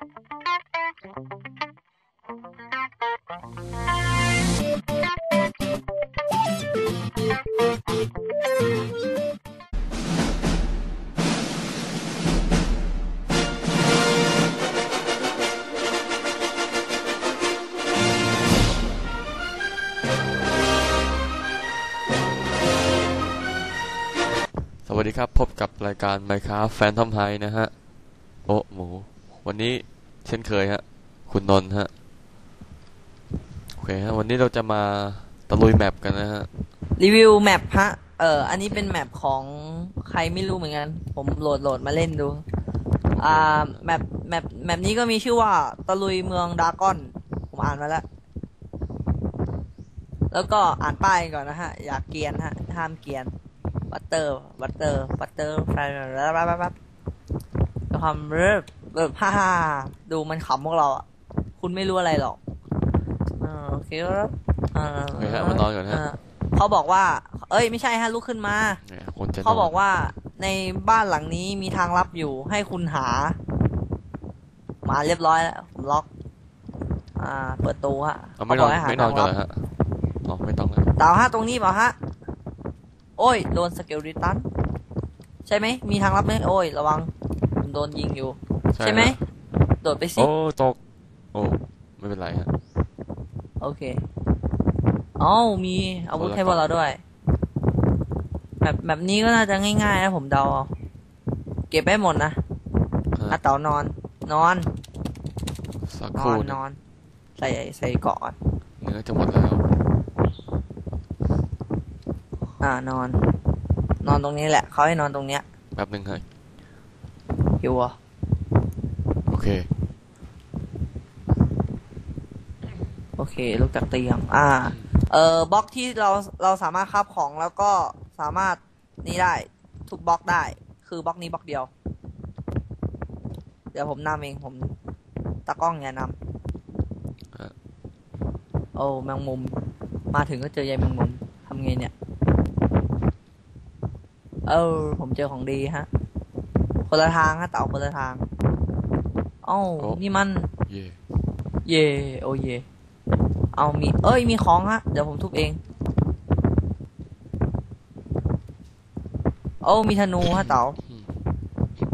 สวัสดีครับ พบกับรายการ Minecraft Phantom High นะฮะ โอ้หมู วันนี้เช่นเคยฮะ คุณนนท์ฮะ โอเคฮะ วันนี้เราจะมาตะลุยแมปกันนะฮะ รีวิวแมปฮะ เอออันนี้เป็นแมปของใครไม่รู้เหมือนกัน ผมโหลดโหลดมาเล่นดู อ่า แมป แมป แมปนี้ก็มีชื่อว่าตะลุยเมืองดากอน ผมอ่านมาแล้ว แล้วก็อ่านป้ายก่อนนะฮะ อย่าเกรียนฮะ ห้ามเกรียนบัตเตอร์ บัตเตอร์ บัตเตอร์แฟนแล้วปั๊บปั๊บปั๊บความเริ่ม แบบฮ่าฮ่าดูมันขำพวกเราอะ คุณไม่รู้อะไรหรอกอ่าโอเคครับอ่าโอเคฮะมานอนก่อนฮะาเขาบอกว่า เอ้ย ไม่ใช่ฮะลุกขึ้นมา เนี่ยคนจะนนเขาบอกว่าในบ้านหลังนี้มีทางลับอยู่ให้คุณหา มาเรียบร้อยแล้วผมล็อก อ่า เปิดตูฮะเอาไม่นอนขาบกให้หาไม่นอนทางก่อนลัเหรอฮะอ๋อไม่ต้องแล้วดาวฮะตรงนี้เปล่าฮะ โอ้ย โดนสเกลริตัน ใช่ไหมมีทางลับไหมโอ้ย ระวังผมโดนยิงอยู่ ใช่ไหมฮะโดดไปสิ โอ้ตก โอ้ไม่เป็นไรฮะโอเคเอ้ามีอาวุธคนละให้พวกเราด้วย แบบแบบนี้ก็น่าจะง่ายๆนะผมเดาเอาเก็บให้หมดนะฮะอะเต๋านอน นอน สักนคอรู่นหนนึ่งอน ใส่ใส่เกาะก่อนเนื้อจะหมดแล้ว อ่านอน นอนตรงนี้แหละเขาให้นอนตรงเนี้ย แป๊บหนึ่งฮะหิวเหรอะโอ เค โอเคลุกจากเตียง อ่า เออบล็อกที่เราเราสามารถคาบของแล้วก็สามารถนี่ได้ทุกบล็อกได้ คือบล็อกนี้บล็อกเดียว เดี๋ยวผมนำเองผมตากล้องอย่านฮะำโอ้แมงมุม มาถึงก็เจอยายแมงมุมทำไงเนี่ยเออผมเจอของดีฮะ คนละทางฮะเต่าคนละทางเอ้าโอ้ นี่มัน เย่เย่โอเย่เอามี เอ้ย มีของฮะ เดี๋ยวผมทุบเอง โอ้มีธนูฮะเต๋า อืม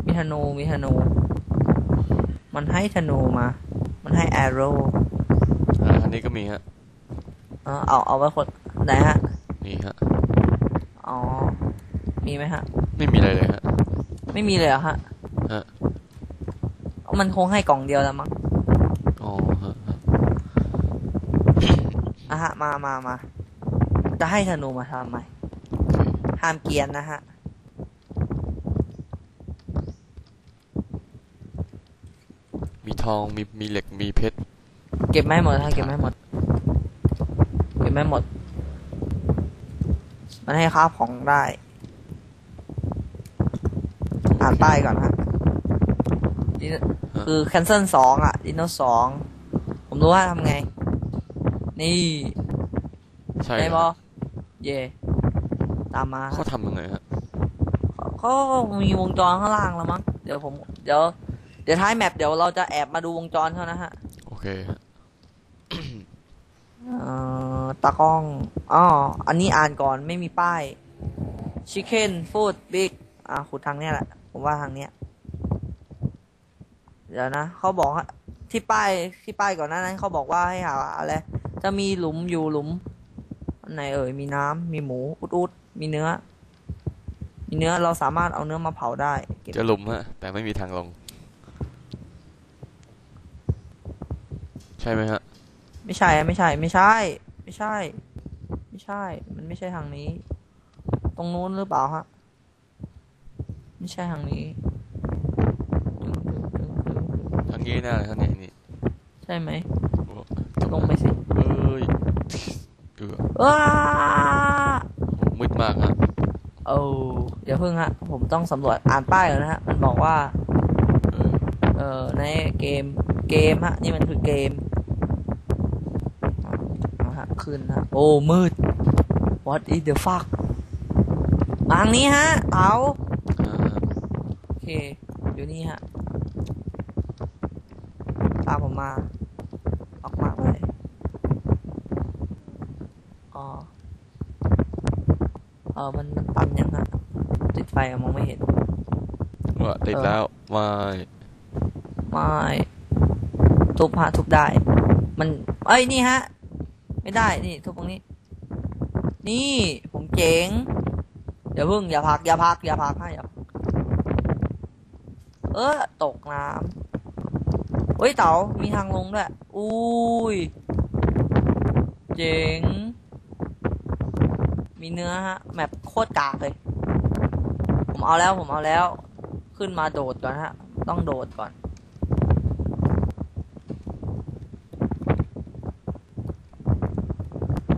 มีธนู มีธนู มันให้ธนูมา มันให้แอโร่อ่าอันนี้ก็มีฮะ เออเอาเอาไว้คนไหนฮะนี่ฮะ อ๋อ มีไหมฮะ ไม่มีอะไรเลยฮะ ไม่มีเลยเหรอฮะฮะ มันคงให้กล่องเดียวแล้วมั้งอ๋อฮะฮะอะฮะ มามามาจะให้ธนูมาทำไมโอเคห้ามเกรียนนะฮะมีทองมีมีเหล็กมีเพชรเก็บไม่หมดฮะเก็บไม่หมด เก็บไม่หมด มันให้ค้าของได้อ่านป้ายก่อนฮะ นี่คือ cancel สองอะ dino สองผมรู้ว่าทำไง นี่ใช่ได้ฮะบอเย่ตามมาเขาทำยังไงฮะเขาก็มีวงจรข้างล่างแล้วมั้งเดี๋ยวผม เดี๋ยว เดี๋ยวท้ายแมปเดี๋ยวเราจะแอบมาดูวงจรเขานะฮะ โอเคฮะเอ่อตากล้องอ๋ออันนี้อ่านก่อนไม่มีป้าย chicken food big อ่าขุดทางเนี้ยแหละ ผมว่าทางเนี้ย เดี๋ยวนะเขาบอกว่าที่ป้ายที่ป้ายก่อนหน้านั้นเขาบอกว่าให้หาอะไรจะมีหลุมอยู่หลุมอันไหนเอ่ยมีน้ำมีหมูอุดอุดมีเนื้อ มีเนื้อเราสามารถเอาเนื้อมาเผาได้เก็บเจะหลุมฮะ แต่ไม่มีทางลง ใช่ไหมฮะ ไม่ใช่อะไม่ใช่ ไม่ใช่ ไม่ใช่ ไม่ใช่ มันไม่ใช่ทางนี้ ตรงนู้นหรือเปล่าฮะ ไม่ใช่ทางนี้ดึงดึงดึงดึงดึ งทางนี้แน่เลยฮะนี่นี่ใช่ไหมโอ้ลงไปสิเอ้ยเออว้ามืดมากฮะโอ้เดี๋ยวเพิ่งฮะ ผมต้องสำรวจอ่านป้ายก่อนนะฮะ มันบอกว่า เออเออในเกมเกมฮะ นี่มันคือเกมเอาฮะขึ้นฮะ โอ้ มืด what is the fuck มาทางนี้ฮะเต๋าอ่าฮะโอเค อยู่นี่ฮะ ตามผมมา ออกมาเลยอ๋อเออมันมันตันยังฮะติดไฟอะมองไม่เห็นว่าติดแล้ว ไม่ไม่ทุบฮะทุบได้ มันเอ้ยนี่ฮะ ไม่ได้นี่ทุบตรงนี้ นี่ผมเจ๋งอย่าพึ่งอย่าพักอย่าพักอย่าพักให้อย่าพักเออตกน้ำ เฮ้ยเต๋ามีทางลงด้วย อุ้ย เจ๋ง มีเนื้อฮะ แมปโคตรกากเลย ผมเอาแล้วผมเอาแล้ว ขึ้นมาโดดก่อนฮะ ต้องโดดก่อน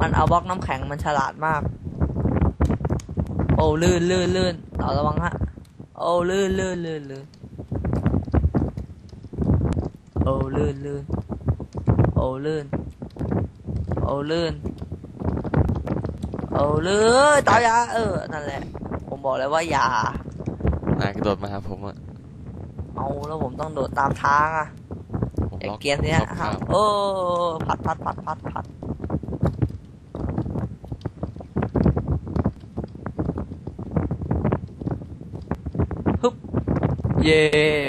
มันเอาบล็อกน้ำแข็งมันฉลาดมาก โอ้ลื่นลื่นลื่นเอาระวังฮะ โอ้ลื่นลื่นลื่นลื่น โอ้ลื่นลื่นโอ้ลื่นโอ้ลื่นโอ้ลื่นต่อยาเออ นั่นแหละ ผมบอกแล้วว่าอย่านายกระโดดมาหาผมอะเอาแล้วผมต้องโดดตามทางอะผมอย่าล็อกเกรียนสิชฮะอบข้ามโอ้พัดพัดพัดพัดพัดฮึบเย่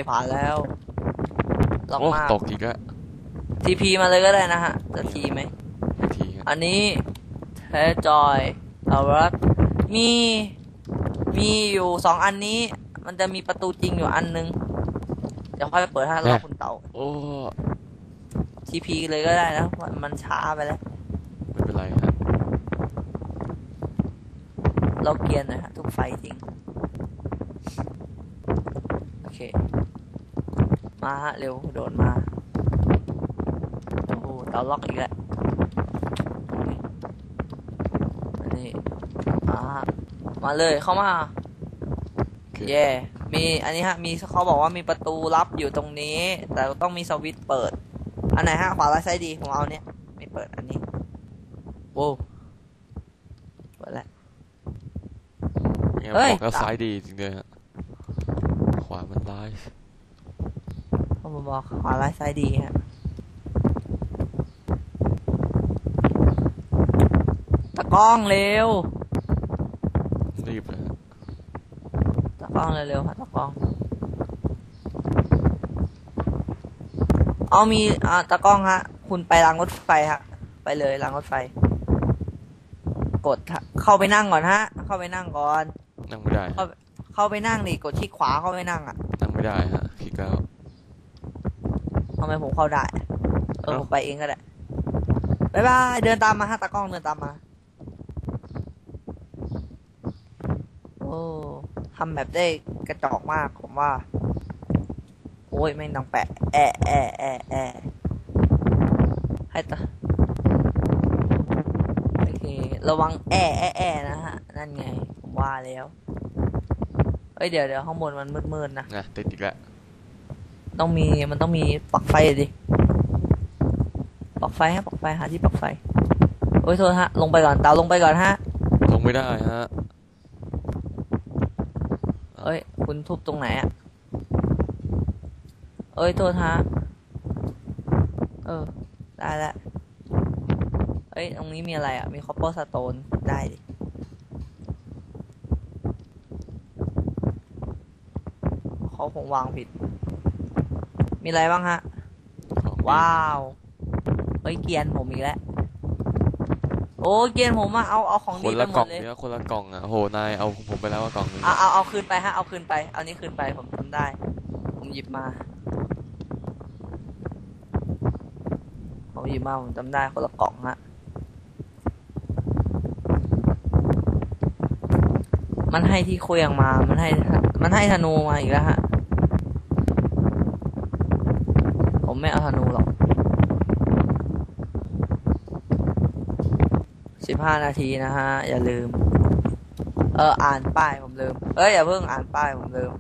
ผ่านแล้ว ลองโอ้มาตกอีกแล้วทีพีมาเลยก็ได้นะฮะ จะทีไหมอีกทีฮะอันนี้เทจอยเอารักมีมีอยู่สองอันนี้ มันจะมีประตูจริงอยู่อันนึงเดี๋ยวค่อยเปิดให้รอคุณเต่าโอ้ทีพีเลยก็ได้นะมันมันช้าไปแล้วไม่เป็นไรฮะเราเกรียนนะฮะทุกไฟจริงโอเค มาฮะเร็วโดดมา โอ้โหเตาล็อกอีกแล้วนนี้มาฮะมาเลยเข้ามาโอเย่มีอันนี้ฮะมีเขาบอกว่ามีประตูลับอยู่ตรงนี้ แต่ต้องมีสวิตช์เปิด อันไหนฮะขวาร้ายซ้ายดีผมเอาเนี้ยไม่เปิดอันนี้โว้เปิดแล้วเฮ้ยบอกแล้วซ้ายดีจริงเลยฮะขวามันร้าย มบอกขวาร้ายซ้ายดีฮะตะกล้องเร็วรีบเลยฮะตะกล้องเร็วๆฮะตะกล้อง เอามีอ่าตะกล้องฮะ คุณไปรางรถไฟฮะ ไปเลยรางรถไฟ กดฮะเข้าไปนั่งก่อนฮะ เข้าไปนั่งก่อน นั่งไม่ได้ฮะเข้าเข้าไปนั่งดิกดที่ขวาเข้าไปนั่งอะ นั่งไม่ได้ฮะคลิกแล้วทำ ไมผมเข้าได้ เออเอ้าผมไปเองก็ได้บายบาย เดินตามมาฮะตากล้องเดินตามมา โอ้ทำแบบได้กระจอกมากผมว่า โอ้ยไม่งดังแปะ แอะแอะแอะแอะให้ตาโอเค ระวังแอะแอะแอะนะฮะ นั่นไง ผมว่าแล้ว เอ้ย เดี๋ยวเดี๋ยวข้างบนมันมืดๆนะนะติดอีกแล้ว ต้องมีมันต้องมีปลั๊กไฟดิปลั๊กไฟฮะปลั๊กไฟหาที่ปลั๊กไฟโอ้ยโทษฮะลงไปก่อนเตาลงไปก่อนฮะลงไม่ได้ฮะเอ้ย คุณทุบตรงไหนอะเอ้ยโทษฮะเออได้แล้วเอ้ยตรงนี้มีอะไรอะมีคอปเปอร์สโตนได้ดิเขาคงวางผิด มีอะไรบ้างฮะของว้าว เฮ้ยเกียนผมอีกแล้ว โอ้เกียนผมอะเอาเอาของคดีนไปละหมกล่อดงเลย เนี่ยคนละกล่องอะโหนายเอาของผมไปแล้วว่ากล่องหนึงเอาเอาเอาคืนไปฮะ เอาคืนไป เอานี้คืนไปผมทำได้ ผมหยิบมา ผมหยิบมาผมจำได้คนละกล่องฮะ มันให้ที่เครื่องมา มันให้ มันให้ธนูมาอีกแล้วฮะ ผม ไม่เอาธนูหรอกสิบห้านาทีนะฮะ อย่าลืม เออ อ่านป้ายผมลืม เอ้ย อย่าเพิ่งอ่านป้ายผมลืม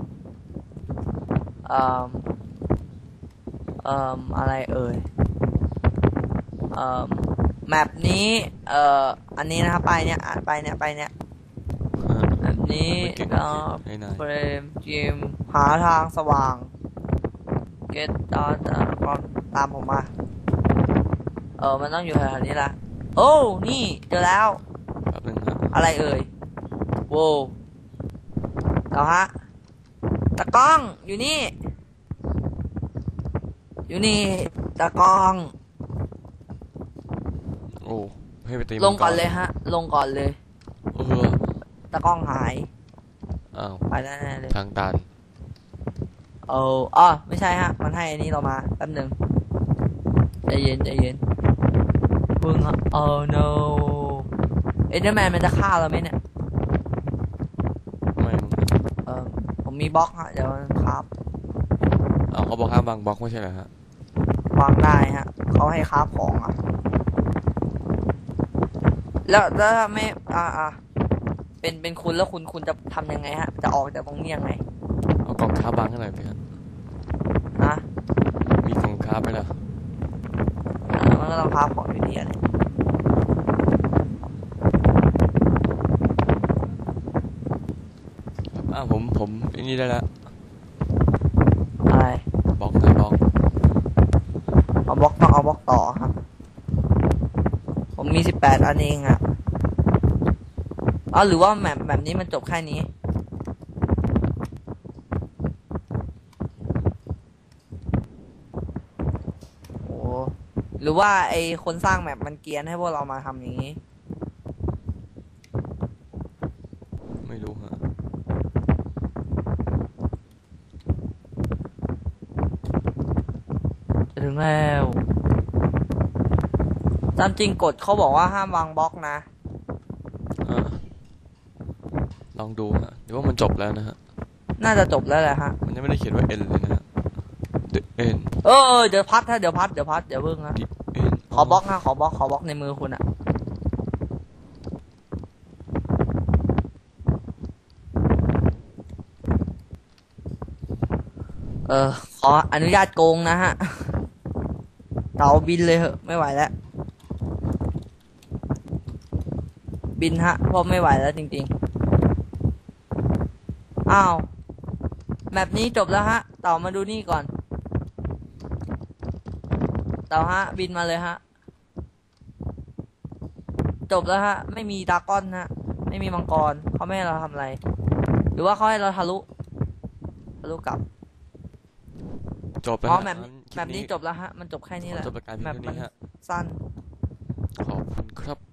เอ่อเอ่ออะไรเอ่ยเอ่อแมปนี้ เอ่อ อันนี้นะครับป้ายเนี้ยอ่านป้ายเนี้ยป้ายเนี้ยฮะแบบนี้ไม่เก่งก็ให้นายเฟรมจิมหาทางสว่าง get ตอนก่อนตามผมมา เออ มันต้องอยู่แถวๆนี้ละโอ้ นี่ เจอแล้ว แป๊บนึงฮะอะไรเอ่ยโว้วเอาฮะตะกล้องอยู่นี่ อยู่นี่ตะกล้อง โอ้ให้ไปตีลงก่อนมัรเลยฮะ ลงก่อนเลย เออตะกล้องหายอ้าวไปแน่ๆเลย ทางตัน เอออ๋อไม่ใช่ฮะ มันให้อันนี้เรามาแป๊บหนึ่งใจเย็นใจเย็นพึ่งฮะ oh no เอเดอร์แมนมันจะฆ่าเราไหมเนี่ยไม่มึงเออผมมีบล็อกฮะเดี๋ยวมันครับเอาเขาบอกห้ามวางบล็อกไม่ใช่เหรอฮะวางได้ฮะเขาให้ค้าของอะแล้วแล้วถ้าไม่อ่าอ่าเป็นเป็นคุณแล้วคุณคุณจะทำยังไงฮะ จะออกจากตรงนี้ยังไงเอา กล่องค้าบางให้หน่อยสิฮะฮะมีกล่องค้าไหมล่ะอ่ามันก็ต้องค้าของอยู่ดีอะเนี่ยอ้าวผมผมไอ้นี่ได้แล้วอะไรบล็อกนะบล็อกเอาบล็อกต้องเอาบล็อกต่อครับ ผมมีสิบแปดอันเองอะอ๋อหรือว่าแมปแบบนี้มันจบแค่นี้ หรือว่าไอคนสร้างแมปมันเกรียนให้พวกเรามาทำอย่างนี้ ไม่รู้ฮะจะถึงแล้วตามจริงกฎเขาบอกว่าห้ามวางบล็อกนะ อะลองดูฮะเดี๋ยวว่ามันจบแล้วนะฮะ น่าจะจบแล้วแหละฮะ มันยังไม่ได้เขียนว่า N เลยนะฮะ The N เออเออเดี๋ยวพัดถ้าเดี๋ยวพัดเดี๋ยวพัดเดี๋ยวเพิ่งนะ The N ขอบล็อกนะขอบล็อกขอบล็อกในมือคุณอะเออขออนุญาตโกงนะฮะเตาบินเลยเหอะไม่ไหวแล้วบินฮะเพราะไม่ไหวแล้วจริงๆ อ้าวแมปนี้จบแล้วฮะเต่ามาดูนี่ก่อน เต่าฮะ บินมาเลยฮะ จบแล้วฮะ ไม่มีดราก้อนฮะ ไม่มีมังกรเขาไม่ให้เราทำอะไร หรือว่าเขาให้เราทะลุทะลุกลับจบแล้วอ๋อฮะแมปงั้นคลิแมปนี้จบแล้วฮะ มันจบแค่นี้ขแหอละจบรายการเพียงแมปเท่ามันนี้ฮะ สั้น ขอบคุณครับ